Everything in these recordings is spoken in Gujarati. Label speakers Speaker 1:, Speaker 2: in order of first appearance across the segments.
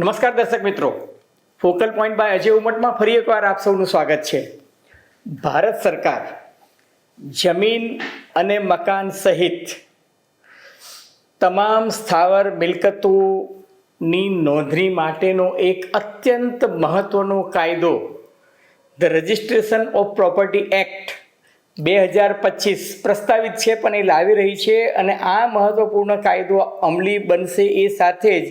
Speaker 1: નમસ્કાર દર્શક મિત્રો. ફોકલ પોઈન્ટ બાય અજય ઉમટમાં ફરી એકવાર આપ સૌનું સ્વાગત છે. ભારત સરકાર જમીન અને મકાન સહિત તમામ સ્થાવર મિલકતોની નોંધણી માટેનો એક અત્યંત મહત્વનો કાયદો the registration of property act બે હજાર પચીસ પ્રસ્તાવિત છે, પણ એ લાવી રહી છે અને આ મહત્વપૂર્ણ કાયદો અમલી બનશે એ સાથે જ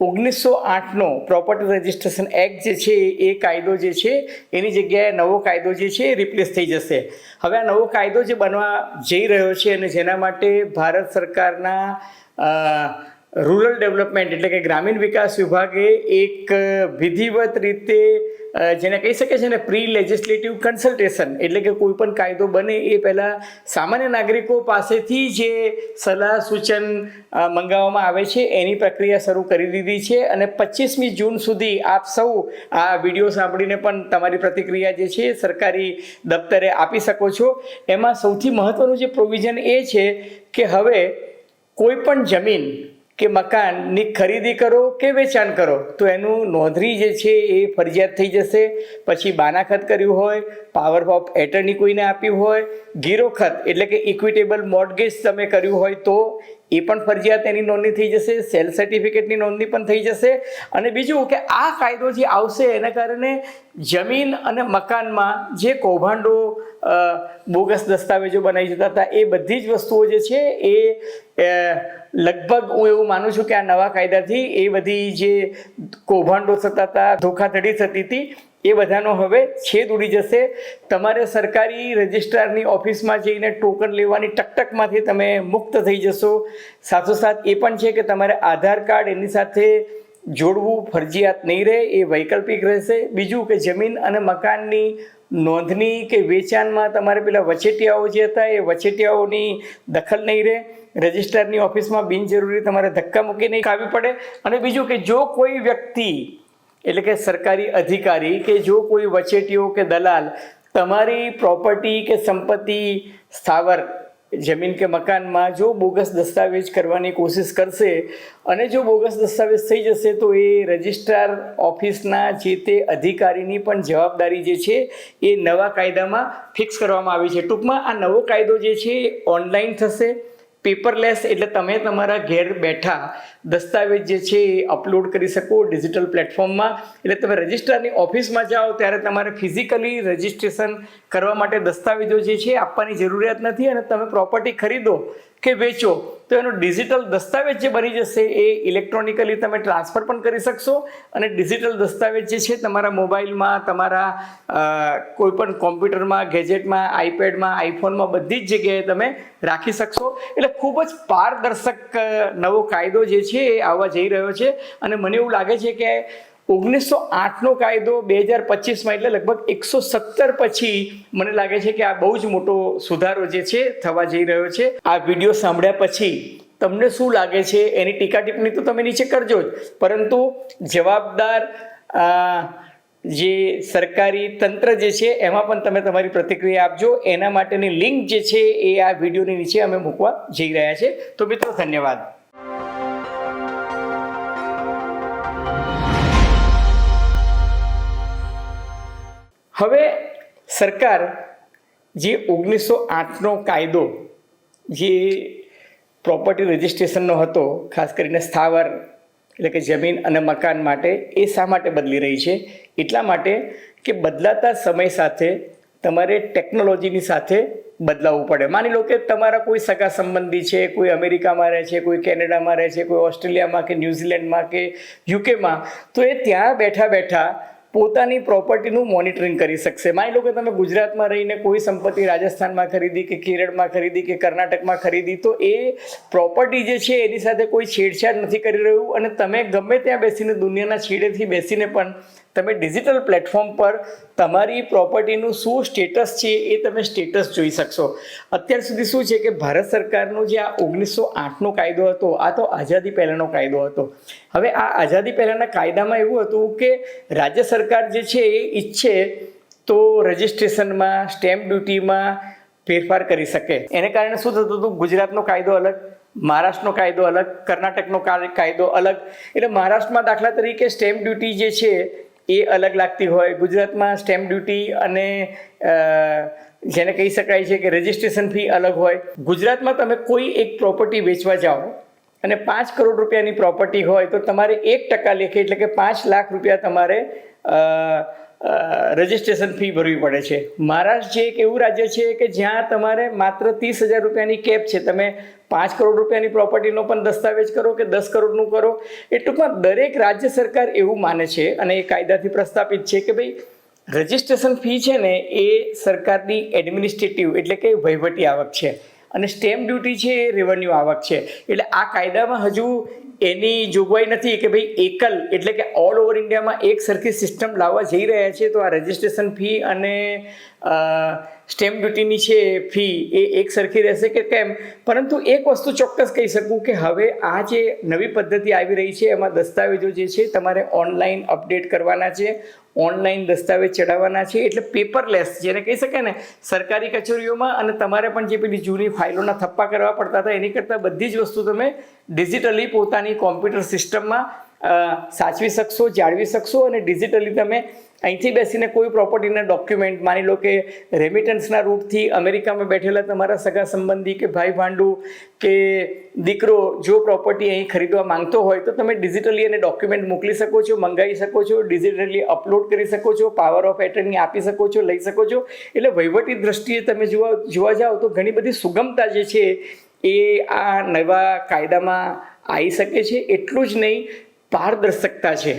Speaker 1: ઓગણીસો આઠનો પ્રોપર્ટી રજિસ્ટ્રેશન એક્ટ જે છે, એ કાયદો જે છે, એની જગ્યાએ નવો કાયદો જે છે, એ રિપ્લેસ થઈ જશે. હવે આ નવો કાયદો જે બનવા જઈ રહ્યો છે અને જેના માટે ભારત સરકારના રૂરલ ડેવલપમેન્ટ એટલે કે ગ્રામીણ વિકાસ વિભાગે એક વિધિવત રીતે જેને કહી શકે છે ને પ્રી લેજિસ્લેટિવ કન્સલ્ટેશન એટલે કે કોઈ પણ કાયદો બને એ પહેલાં સામાન્ય નાગરિકો પાસેથી જે સલાહ, સૂચન મંગાવવામાં આવે છે એની પ્રક્રિયા શરૂ કરી દીધી છે અને પચીસમી જૂન સુધી આપ સૌ આ વીડિયો સાંભળીને પણ તમારી પ્રતિક્રિયા જે છે સરકારી દફતરે આપી શકો છો. એમાં સૌથી મહત્ત્વનું જે પ્રોવિઝન એ છે કે હવે કોઈ પણ જમીન કે મકાનની ખરીદી કરો કે વેચાણ કરો, તો એનું નોંધણી જે છે એ ફરજિયાત થઈ જશે. પછી બાનાખત કર્યું હોય પાવર ઓફ એટર્ની કોઈને આપ્યું હોય, ગીરોખત એટલે કે ઇક્વિટેબલ મોર્ટગેજ તમે કર્યું હોય તો એ પણ ફરજિયાત એની નોંધણી થઈ જશે સેલ સર્ટિફિકેટની નોંધણી પણ થઈ જશે. અને બીજું કે આ કાયદો જે આવશે એના કારણે જમીન અને મકાનમાં જે કૌભાંડો બોગસ દસ્તાવેજો બનાવી જતા હતા એ બધી જ વસ્તુઓ જે છે એ લગભગ હું એવું માનું છું કે આ નવા કાયદાથી એ બધી જે કૌભાંડો થતા હતા, ધોખાધડી થતી હતી, એ બધાનો હવે છેદ ઉડી જશે. તમારે સરકારી રજિસ્ટ્રારની ઓફિસમાં જઈને ટોકન લેવાની ટકટકમાંથી તમે મુક્ત થઈ જશો. સાથોસાથ એ પણ છે કે તમારે આધાર કાર્ડ એની સાથે જોડવું ફરજિયાત નહીં રહે, એ વૈકલ્પિક રહેશે. બીજું કે જમીન અને મકાનની નોંધણી કે વેચાણમાં તમારે પેલા વચેટિયાઓ જે હતા, એ વચેટિયાઓની દખલ નહીં રહે. રજિસ્ટ્રારની ઓફિસમાં બિનજરૂરી તમારે ધક્કા મૂકી નહીં ખાવી પડે. અને બીજું કે જો કોઈ વ્યક્તિ, એટલે કે સરકારી અધિકારી કે જો કોઈ વચેટીઓ કે દલાલ તમારી પ્રોપર્ટી કે સંપત્તિ, સ્થાવર, જમીન કે મકાનમાં જો બોગસ દસ્તાવેજ કરવાની કોશિશ કરશે અને જો બોગસ દસ્તાવેજ થઈ જશે તો એ રજિસ્ટ્રાર ઓફિસના જે તે અધિકારીની પણ જવાબદારી જે છે એ નવા કાયદામાં ફિક્સ કરવામાં આવી છે. ટૂંકમાં આ નવો કાયદો જે છે એ ઓનલાઈન થશે. પેપરલેસ એટલે તમે તમારા ઘેર બેઠા દસ્તાવેજ જે છે એ અપલોડ કરી શકો ડિજિટલ પ્લેટફોર્મમાં એટલે તમે રજિસ્ટ્રારની ઓફિસમાં જાઓ ત્યારે તમારે ફિઝિકલી રજિસ્ટ્રેશન કરવા માટે દસ્તાવેજો જે છે આપવાની જરૂરિયાત નથી અને તમે પ્રોપર્ટી ખરીદો કે વેચો, તો એનો ડિજિટલ દસ્તાવેજ જે બની જશે એ ઇલેક્ટ્રોનિકલી તમે ટ્રાન્સફર પણ કરી શકશો અને ડિજિટલ દસ્તાવેજ જે છે તમારા મોબાઈલમાં, તમારા કોઈપણ કોમ્પ્યુટરમાં, ગેજેટમાં, આઈપેડમાં, આઈફોનમાં બધી જ જગ્યાએ તમે રાખી શકશો. એટલે ખૂબ જ પારદર્શક નવો કાયદો જે છે એ આવવા જઈ રહ્યો છે. અને મને એવું લાગે છે કે ઓગણીસો આઠનો કાયદો બે હજાર પચીસમાં એટલે લગભગ એકસો સત્તર પછી મને લાગે છે કે આ બહુ જ મોટો સુધારો જે છે થવા જઈ રહ્યો છે. આ વીડિયો સાંભળ્યા પછી તમને શું લાગે છે? એની ટીકા ટિપ્પણી તો તમે નીચે કરજો જ. પરંતુ જવાબદાર જે સરકારી તંત્ર જે છે એમાં પણ તમે તમારી પ્રતિક્રિયા આપજો. એના માટેની લિંક જે છે એ આ વિડીયોની નીચે અમે મૂકવા જઈ રહ્યા છે. તો મિત્રો, ધન્યવાદ. હવે સરકાર જે ઓગણીસો આઠનો કાયદો જે પ્રોપર્ટી રજિસ્ટ્રેશનનો હતો, ખાસ કરીને સ્થાવર એટલે કે જમીન અને મકાન માટે, એ શા માટે બદલી રહી છે? એટલા માટે કે બદલાતા સમય સાથે તમારે ટેકનોલોજીની સાથે બદલાવવું પડે. માની લો કે તમારા કોઈ સગા સંબંધી છે, કોઈ અમેરિકામાં રહે છે, કોઈ કેનેડામાં રહે છે, કોઈ ઓસ્ટ્રેલિયામાં કે ન્યૂઝીલેન્ડમાં કે યુકેમાં તો એ ત્યાં બેઠા બેઠા પોતાની પ્રોપર્ટીનું મોનિટરિંગ કરી શકશે. માની લો કે તમે ગુજરાતમાં રહીને કોઈ સંપત્તિ રાજસ્થાનમાં ખરીદી કે કેરળમાં ખરીદી કે કર્ણાટકમાં ખરીદી, તો એ પ્રોપર્ટી જે છે એની સાથે કોઈ છેડછાડ નથી કરી રહ્યું અને તમે ગમે ત્યાં બેસીને દુનિયાના છેડેથી બેસીને પણ તમે ડિજિટલ પ્લેટફોર્મ પર તમારી પ્રોપર્ટીનું શું સ્ટેટસ છે એ તમે સ્ટેટસ જોઈ શકશો. અત્યાર સુધી શું છે કે ભારત સરકારનો જે આ ઓગણીસો આઠનો કાયદો હતો, આ તો આઝાદી પહેલાંનો કાયદો હતો. હવે આ આઝાદી પહેલાંના કાયદામાં એવું હતું કે રાજ્ય સરકાર જે છે એ ઈચ્છે તો રજિસ્ટ્રેશનમાં સ્ટેમ્પ ડ્યુટીમાં ફેરફાર કરી શકે. એને કારણે શું થતું હતું? ગુજરાતનો કાયદો અલગ, મહારાષ્ટ્રનો કાયદો અલગ, કર્ણાટકનો કાયદો અલગ. એટલે મહારાષ્ટ્રમાં દાખલા તરીકે સ્ટેમ્પ ડ્યુટી જે છે એ અલગ લાગતી હોય. ગુજરાતમાં સ્ટેમ્પ ડ્યુટી અને જેને કહી શકાય છે કે રજિસ્ટ્રેશન ફી અલગ હોય. ગુજરાતમાં તમે કોઈ એક પ્રોપર્ટી વેચવા જાઓ અને પાંચ કરોડ રૂપિયાની પ્રોપર્ટી હોય તો તમારે એક ટકા લેખે એટલે કે પાંચ લાખ રૂપિયા તમારે રજિસ્ટ્રેશન ફી ભરવી પડે છે. મહારાષ્ટ્ર જે એક એવું રાજ્ય છે કે જ્યાં તમારે માત્ર ત્રીસ હજાર રૂપિયાની કેપ છે. તમે પાંચ કરોડ રૂપિયાની પ્રોપર્ટીનો પણ દસ્તાવેજ કરો કે દસ કરોડનું કરો. એ ટૂંકમાં દરેક રાજ્ય સરકાર એવું માને છે અને એ કાયદાથી પ્રસ્થાપિત છે કે ભાઈ રજિસ્ટ્રેશન ફી છે ને એ સરકારની એડમિનિસ્ટ્રેટિવ એટલે કે વહીવટી આવક છે. અને સ્ટેમ્પ ડ્યુટી છે એ રેવન્યુ આવક છે. એટલે આ કાયદામાં હજુ એની જોગવાઈ નથી કે ભાઈ એકલ, એટલે કે ઓલ ઓવર ઇન્ડિયામાં એક સરખી સિસ્ટમ લાવવા જઈ રહ્યા છે, તો આ રજિસ્ટ્રેશન ફી અને સ્ટેમ્પ ડ્યુટીની છે ફી એ એક સરખી રહેશે કે કેમ? પરંતુ એક વસ્તુ ચોક્કસ કહી શકું કે હવે આ જે નવી પદ્ધતિ આવી રહી છે, એમાં દસ્તાવેજો જે છે તમારે ઓનલાઈન અપડેટ કરવાના છે ઓનલાઈન દસ્તાવેજ ચડાવવાના છે, એટલે પેપરલેસ જેને કહી શકાય ને, સરકારી કચેરીઓમાં અને તમારે પણ જે પેલી જૂની ફાઇલોના થપ્પા કરવા પડતા હતા, એની કરતાં બધી જ વસ્તુ તમે ડિજિટલી પોતાની કોમ્પ્યુટર સિસ્ટમમાં સાચવી શકશો, જાળવી શકશો અને ડિજિટલી તમે અહીંથી બેસીને કોઈ પ્રોપર્ટીના ડોક્યુમેન્ટ, માની લો કે રેમિટન્સના રૂટથી અમેરિકામાં બેઠેલા તમારા સગા સંબંધી કે ભાઈ ભાંડુ કે દીકરો જો પ્રોપર્ટી અહીં ખરીદવા માંગતો હોય તો તમે ડિજિટલી એને ડોક્યુમેન્ટ મોકલી શકો છો, મંગાવી શકો છો, ડિજિટલી અપલોડ કરી શકો છો, પાવર ઓફ એટર્ની આપી શકો છો, લઈ શકો છો. એટલે વહીવટી દ્રષ્ટિએ તમે જોવા જોવા જાઓ તો ઘણી બધી સુગમતા જે છે એ આ નવા કાયદામાં આવી શકે છે એટલું જ નહીં, પારદર્શકતા છે.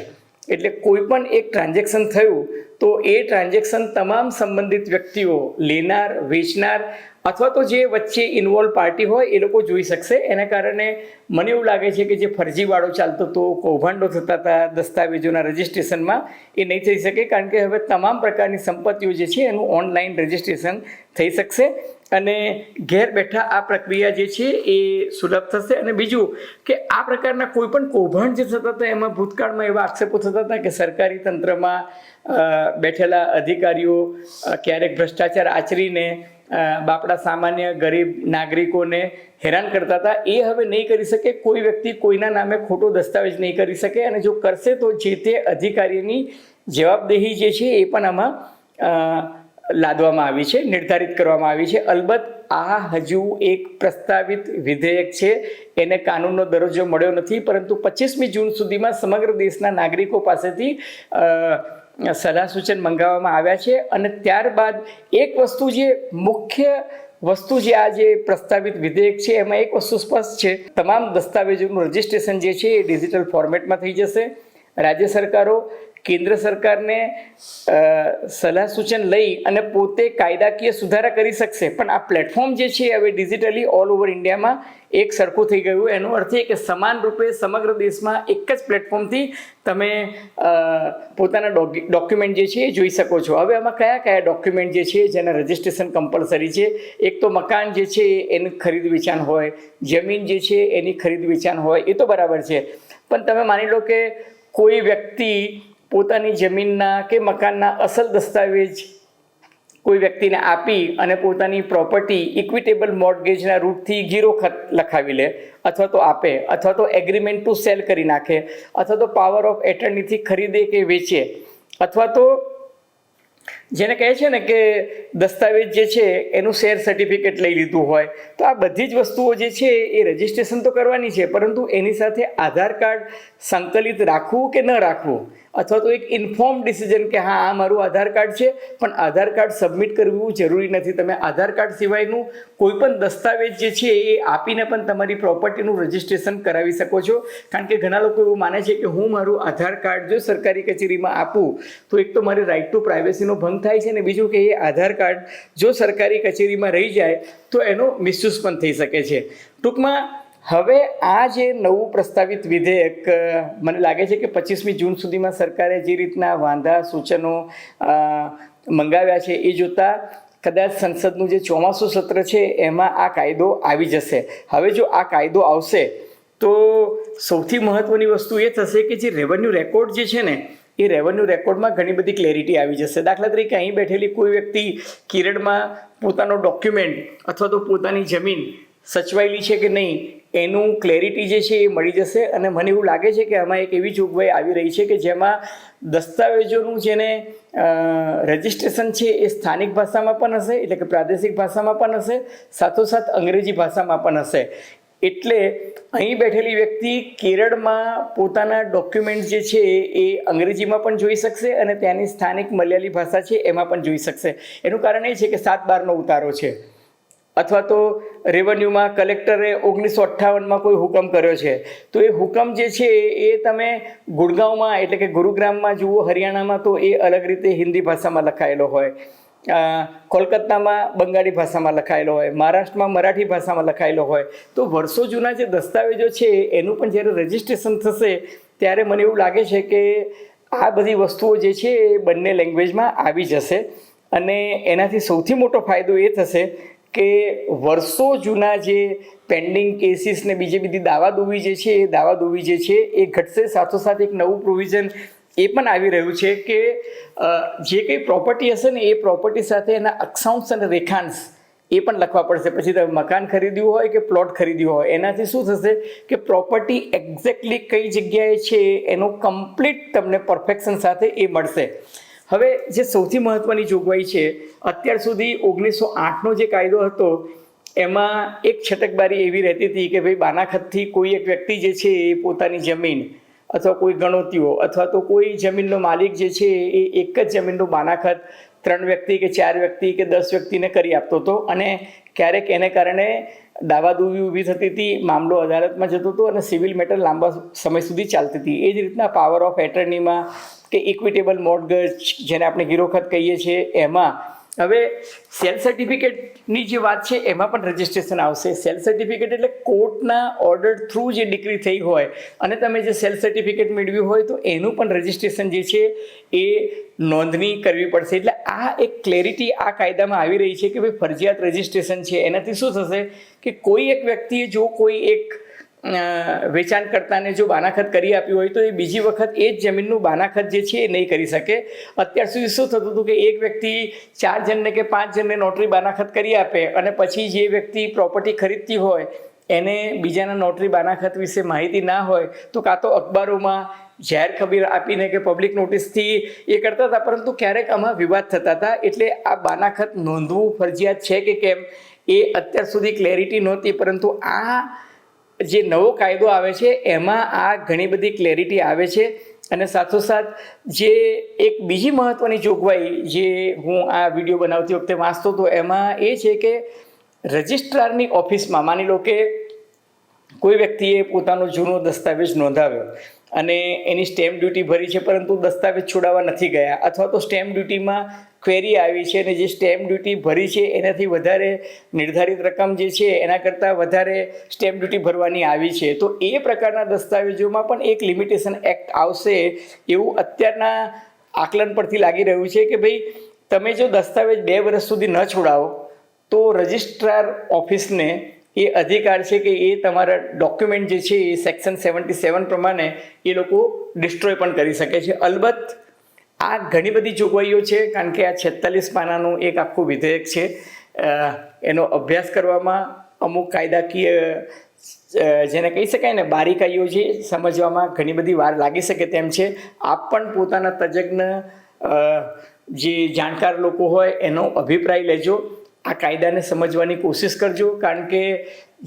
Speaker 1: એટલે કોઈ પણ એક ટ્રાન્ઝેક્શન થયું, તો એ ટ્રાન્ઝેક્શન તમામ સંબંધિત વ્યક્તિઓ, લેનાર, વેચનાર અથવા તો જે વચ્ચે ઇન્વોલ્વ પાર્ટી હોય, એ લોકો જોઈ શકશે. એના કારણે મને એવું લાગે છે કે જે ફરજીવાળો ચાલતો હતો, કૌભાંડો થતા હતા, દસ્તાવેજોના રજિસ્ટ્રેશનમાં એ નહીં થઈ શકે. કારણ કે હવે તમામ પ્રકારની સંપત્તિઓ જે છે, એનું ઓનલાઈન રજિસ્ટ્રેશન થઈ શકશે. અને ઘેર બેઠા આ પ્રક્રિયા જે છે એ સુલભ થશે. અને બીજું કે આ પ્રકારના કોઈ પણ કૌભાંડ જે થતા હતા, એમાં ભૂતકાળમાં એવા આક્ષેપો થતા હતા કે સરકારી તંત્રમાં બેઠેલા અધિકારીઓ ક્યારેક ભ્રષ્ટાચાર આચરીને બાપડા સામાન્ય ગરીબ નાગરિકોને હેરાન કરતા હતા. એ હવે નહીં કરી શકે. કોઈ વ્યક્તિ કોઈના નામે ખોટો દસ્તાવેજ નહીં કરી શકે. અને જો કરશે તો જે તે અધિકારીની જવાબદેહી જે છે એ પણ આમાં લાદવામાં આવી છે, નિર્ધારિત કરવામાં આવી છે. અલબત્ત આ હજુ એક પ્રસ્તાવિત વિધેયક છે. એને કાનૂનનો દરજ્જો મળ્યો નથી, પરંતુ પચીસમી જૂન સુધીમાં સમગ્ર દેશના નાગરિકો પાસેથી સલાહ સૂચન મંગાવવામાં આવ્યા છે અને ત્યારબાદ એક વસ્તુ જે મુખ્ય વસ્તુ જે આ જે પ્રસ્તાવિત વિધેયક છે, એમાં એક વસ્તુ સ્પષ્ટ છે. તમામ દસ્તાવેજોનું રજિસ્ટ્રેશન જે છે એ ડિજિટલ ફોર્મેટમાં થઈ જશે. રાજ્ય સરકારો કેન્દ્ર સરકારને સલાહ સૂચન લઈ અને પોતે કાયદાકીય સુધારા કરી શકશે. પણ આ પ્લેટફોર્મ જે છે, હવે ડિજિટલી ઓલ ઓવર ઇન્ડિયામાં એક સરખું થઈ ગયું. એનો અર્થ એ કે સમાન રૂપે સમગ્ર દેશમાં એક જ પ્લેટફોર્મથી તમે પોતાના ડોક્યુમેન્ટ જે છે એ જોઈ શકો છો. હવે આમાં કયા કયા ડોક્યુમેન્ટ જે છે, જેના રજિસ્ટ્રેશન કમ્પલસરી છે, એક તો મકાન જે છે, એનું ખરીદ વેચાણ હોય, જમીન જે છે, એની ખરીદ વેચાણ હોય, એ તો બરાબર છે. પણ તમે માની લો કે કોઈ વ્યક્તિ પોતાની જમીનના કે મકાનના અસલ દસ્તાવેજ કોઈ વ્યક્તિને આપી અને પોતાની પ્રોપર્ટી ઇક્વિટેબલ મોર્ટગેજના રૂટથી ગીરો લખાવી લે, અથવા તો આપે, અથવા તો એગ્રીમેન્ટ ટુ સેલ કરી નાખે, અથવા તો પાવર ઓફ એટર્નીથી ખરીદે કે વેચે, અથવા તો જેને કહે છે ને કે દસ્તાવેજ જે છે, એનું શેર સર્ટિફિકેટ લઈ લીધું હોય. તો આ બધી જ વસ્તુઓ જે છે, એ રજિસ્ટ્રેશન તો કરવાની છે, પરંતુ એની સાથે આધાર કાર્ડ સંકલિત રાખવું કે ન રાખવું? અથવા તો એક ઇન્ફોર્મ ડિસિઝન કે હા, આ મારું આધાર કાર્ડ છે, પણ આધાર કાર્ડ સબમિટ કરવું જરૂરી નથી. તમે આધાર કાર્ડ સિવાયનું કોઈ પણ દસ્તાવેજ જે છે, એ આપીને પણ તમારી પ્રોપર્ટીનું રજિસ્ટ્રેશન કરાવી શકો છો. કારણ કે ઘણા લોકો એવું માને છે કે હું મારું આધાર કાર્ડ જો સરકારી કચેરીમાં આપું, તો એક તો મારી રાઇટ ટુ પ્રાઇવેસીનો ભંગ થાય છે ને બીજું કે એ આધાર કાર્ડ જો સરકારી કચેરીમાં રહી જાય, તો એનો મિસયુઝ પણ થઈ શકે છે. ટૂંકમાં, હવે આ જે નવું પ્રસ્તાવિત વિધેયક મને લાગે છે કે પચીસમી જૂન સુધીમાં સરકારે જે રીતના વાંધા, સૂચનો મંગાવ્યા છે, એ જોતાં કદાચ સંસદનું જે ચોમાસું સત્ર છે, એમાં આ કાયદો આવી જશે. હવે જો આ કાયદો આવશે, તો સૌથી મહત્ત્વની વસ્તુ એ થશે કે જે રેવન્યુ રેકોર્ડ જે છે ને એ રેવન્યુ રેકોર્ડમાં ઘણી બધી ક્લેરિટી આવી જશે. દાખલા તરીકે અહીં બેઠેલી કોઈ વ્યક્તિ કિરણમાં પોતાનો ડોક્યુમેન્ટ અથવા તો પોતાની જમીન સચવાયેલી છે કે નહીં, એનું ક્લેરિટી જે છે એ મળી જશે અને મને એવું લાગે છે કે આમાં એક એવી જોગવાઈ આવી રહી છે કે જેમાં દસ્તાવેજોનું જેને રજિસ્ટ્રેશન છે એ સ્થાનિક ભાષામાં પણ હશે, એટલે કે પ્રાદેશિક ભાષામાં પણ હશે, સાથોસાથ અંગ્રેજી ભાષામાં પણ હશે. એટલે અહીં બેઠેલી વ્યક્તિ કેરળમાં પોતાના ડોક્યુમેન્ટ જે છે એ અંગ્રેજીમાં પણ જોઈ શકશે અને ત્યાંની સ્થાનિક મલયાલી ભાષા છે એમાં પણ જોઈ શકશે. એનું કારણ એ છે કે સાત બારનો ઉતારો છે. અથવા તો રેવન્યુમાં કલેક્ટરે ઓગણીસો અઠ્ઠાવનમાં કોઈ હુકમ કર્યો છે. તો એ હુકમ જે છે એ તમે ગુડગાંવમાં એટલે કે ગુરુગ્રામમાં જુઓ, હરિયાણામાં તો એ અલગ રીતે હિન્દી ભાષામાં લખાયેલો હોય. કોલકાતામાં બંગાળી ભાષામાં લખાયેલો હોય, મહારાષ્ટ્રમાં મરાઠી ભાષામાં લખાયેલો હોય, તો વર્ષો જૂના જે દસ્તાવેજો છે, એનું પણ જ્યારે રજિસ્ટ્રેશન થશે, ત્યારે મને એવું લાગે છે કે આ બધી વસ્તુઓ જે છે, એ બંને લેંગ્વેજમાં આવી જશે. અને એનાથી સૌથી મોટો ફાયદો એ થશે કે વર્ષો જૂના જે પેન્ડિંગ કેસીસ ને બીજી બધી દાવાદોવી જે છે, એ દાવાદોવી જે છે, એ ઘટશે. સાથોસાથ એક નવું પ્રોવિઝન એ પણ આવી રહ્યું છે કે જે કંઈ પ્રોપર્ટી હશે ને એ પ્રોપર્ટી સાથે એના અક્ષાંશ અને રેખાંશ એ પણ લખવા પડશે. પછી તમે મકાન ખરીદ્યું હોય કે પ્લોટ ખરીદ્યું હોય, એનાથી શું થશે કે પ્રોપર્ટી એક્ઝેક્ટલી કઈ જગ્યાએ છે એનું કમ્પ્લીટ તમને પરફેક્શન સાથે એ મળશે. હવે જે સૌથી મહત્ત્વની જોગવાઈ છે, અત્યાર સુધી ઓગણીસો આઠનો જે કાયદો હતો, એમાં એક છટકબારી એવી રહેતી હતી કે ભાઈ, બાનાખતથી કોઈ એક વ્યક્તિ જે છે એ પોતાની જમીન અથવા કોઈ ગણોતીઓ અથવા તો કોઈ જમીનનો માલિક જે છે એ એક જ જમીનનું બાનાખત ત્રણ વ્યક્તિ કે ચાર વ્યક્તિ કે દસ વ્યક્તિને કરી આપતો હતો અને ક્યારેક એને કારણે દાવાદૂવી ઊભી થતી હતી, મામલો અદાલતમાં જતો હતો અને સિવિલ મેટર લાંબા સમય સુધી ચાલતી હતી. એ જ રીતના પાવર ઓફ એટર્નીમાં કે ઇક્વિટેબલ મોડગજ જેને આપણે ગીરોખત કહીએ છીએ, એમાં હવે સેલ સર્ટિફિકેટની જે વાત છે, એમાં પણ રજિસ્ટ્રેશન આવશે. સેલ સર્ટિફિકેટ એટલે કોર્ટના ઓર્ડર થ્રુ જે ડિગ્રી થઈ હોય અને તમે જે સેલ સર્ટિફિકેટ મેળવ્યું હોય, તો એનું પણ રજિસ્ટ્રેશન જે છે, એ નોંધણી કરવી પડશે. એટલે આ એક ક્લેરિટી આ કાયદામાં આવી રહી છે કે ભાઈ ફરજિયાત રજિસ્ટ્રેશન છે. એનાથી શું થશે કે કોઈ એક વ્યક્તિએ જો કોઈ એક વેચાણકર્તાને જો બાનાખત કરી આપ્યું હોય તો એ બીજી વખત એ જ જમીનનું બાનાખત જે છે એ નહીં કરી શકે. અત્યાર સુધી શું થતું હતું કે એક વ્યક્તિ ચાર જણને કે પાંચ જણને નોટરી બાનાખત કરી આપે અને પછી જે વ્યક્તિ પ્રોપર્ટી ખરીદતી હોય એને બીજાના નોટરી બાનાખત વિશે માહિતી ના હોય તો કાં તો અખબારોમાં જાહેર ખબીર આપીને કે પબ્લિક નોટિસથી એ કરતા હતા, પરંતુ ક્યારેક આમાં વિવાદ થતા હતા. એટલે આ બાનાખત નોંધવું ફરજિયાત છે કે કેમ? એ અત્યાર સુધી ક્લેરિટી નહોતી, પરંતુ આ જે નવો કાયદો આવે છે, એમાં આ ઘણી બધી ક્લેરિટી આવે છે અને સાથોસાથ જે એક બીજી મહત્ત્વની જોગવાઈ જે હું આ વીડિયો બનાવતી વખતે વાંચતો હતો, એમાં એ છે કે રજિસ્ટ્રારની ઓફિસમાં માની લો કે કોઈ વ્યક્તિએ પોતાનો જૂનો દસ્તાવેજ નોંધાવ્યો અને એની સ્ટેમ્પ ડ્યુટી ભરી છે, પરંતુ દસ્તાવેજ છોડાવવા નથી ગયા અથવા તો સ્ટેમ્પ ડ્યુટીમાં ક્વેરી આવી છે અને જે સ્ટેમ્પ ડ્યુટી ભરી છે, એનાથી વધારે નિર્ધારિત રકમ જે છે, એના કરતાં વધારે સ્ટેમ્પ ડ્યુટી ભરવાની આવી છે. તો એ પ્રકારના દસ્તાવેજોમાં પણ એક લિમિટેશન એક્ટ આવશે એવું અત્યારના આકલન પરથી લાગી રહ્યું છે કે ભાઈ, તમે જો દસ્તાવેજ બે વર્ષ સુધી ન છોડાવો, તો રજિસ્ટ્રાર ઓફિસને એ અધિકાર છે કે એ તમારા ડોક્યુમેન્ટ જે છે એ સેક્શન સેવન્ટી સેવન પ્રમાણે એ લોકો ડિસ્ટ્રોય પણ કરી શકે છે. અલબત્ત આ ઘણી બધી જોગવાઈઓ છે, કારણ કે આ છેતાલીસ પાનાનું એક આખું વિધેયક છે. એનો અભ્યાસ કરવામાં અમુક કાયદાકીય જેને કહી શકાય ને બારીકાઈઓ છે સમજવામાં ઘણી બધી વાર લાગી શકે તેમ છે. આપ પણ પોતાના તજજ્ઞ જે જાણકાર લોકો હોય એનો અભિપ્રાય લેજો. આ કાયદાને સમજવાની કોશિશ કરજો, કારણ કે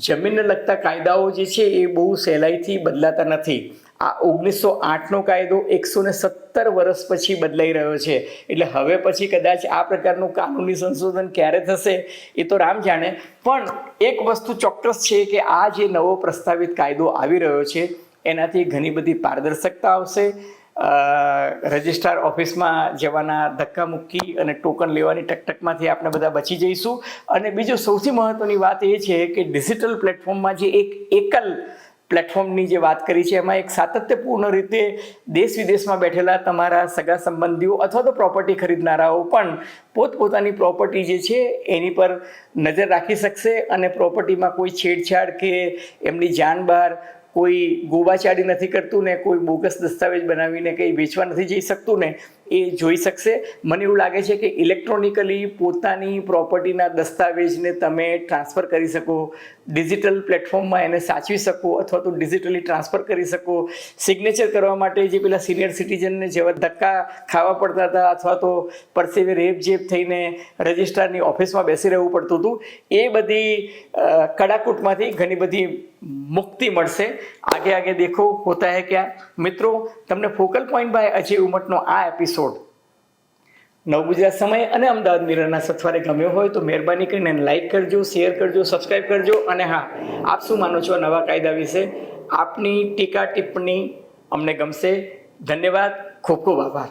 Speaker 1: જમીનને લગતા કાયદાઓ જે છે એ બહુ સહેલાઈથી બદલાતા નથી. આ ઓગણીસો આઠનો કાયદો એકસો ને સત્તર વર્ષ પછી બદલાઈ રહ્યો છે. એટલે હવે પછી કદાચ આ પ્રકારનું કાનૂની સંશોધન ક્યારે થશે એ તો રામ જાણે. પણ એક વસ્તુ ચોક્કસ છે કે આ જે નવો પ્રસ્તાવિત કાયદો આવી રહ્યો છે, એનાથી ઘણી બધી પારદર્શકતા આવશે. રજિસ્ટ્રાર ઓફિસમાં જવાના ધક્કા મૂકી અને ટોકન લેવાની ટકટકમાંથી આપણે બધા બચી જઈશું. અને બીજું સૌથી મહત્ત્વની વાત એ છે કે ડિજિટલ પ્લેટફોર્મમાં જે એક એકલ પ્લેટફોર્મની જે વાત કરી છે, એમાં એક સાતત્યપૂર્ણ રીતે દેશ વિદેશમાં બેઠેલા તમારા સગા સંબંધીઓ અથવા તો પ્રોપર્ટી ખરીદનારાઓ પણ પોતપોતાની પ્રોપર્ટી જે છે, એની પર નજર રાખી શકશે અને પ્રોપર્ટીમાં કોઈ છેડછાડ કે એમની જાન બહાર કોઈ ગોબાચાડી નથી કરતું ને કોઈ બોગસ દસ્તાવેજ બનાવીને કંઈ વેચવા નથી જઈ શકતું ને એ જોઈ શકશે. મને એવું લાગે છે કે ઇલેક્ટ્રોનિકલી પોતાની પ્રોપર્ટીના દસ્તાવેજને તમે ટ્રાન્સફર કરી શકો ડિજિટલ પ્લેટફોર્મમાં એને સાચવી શકો અથવા તો ડિજિટલી ટ્રાન્સફર કરી શકો. સિગ્નેચર કરવા માટે જે પેલા સિનિયર સિટીઝનને જેવા ધક્કા ખાવા પડતા હતા અથવા તો પરસેવે રેપ જેપ થઈને રજિસ્ટ્રારની ઓફિસમાં બેસી રહેવું પડતું હતું, એ બધી કડાકૂટમાંથી ઘણી બધી મુક્તિ મળશે. આગે આગે દેખો, હોતા હે ક્યાં? મિત્રો, તમને ફોકલ પોઈન્ટ બાય અજય ઉમટનો આ એપિસોડ નવગુજરાત સમય અને અમદાવાદ મિરરના સથવારે ગમ્યો હોય તો મહેરબાની કરીને લાઇક કરજો શેર કરજો સબસ્ક્રાઈબ કરજો અને હા, આપ શું માનો છો નવા કાયદા વિશે? આપની ટીકા ટિપ્પણી અમને ગમશે. ધન્યવાદ. ખૂબ ખૂબ આભાર.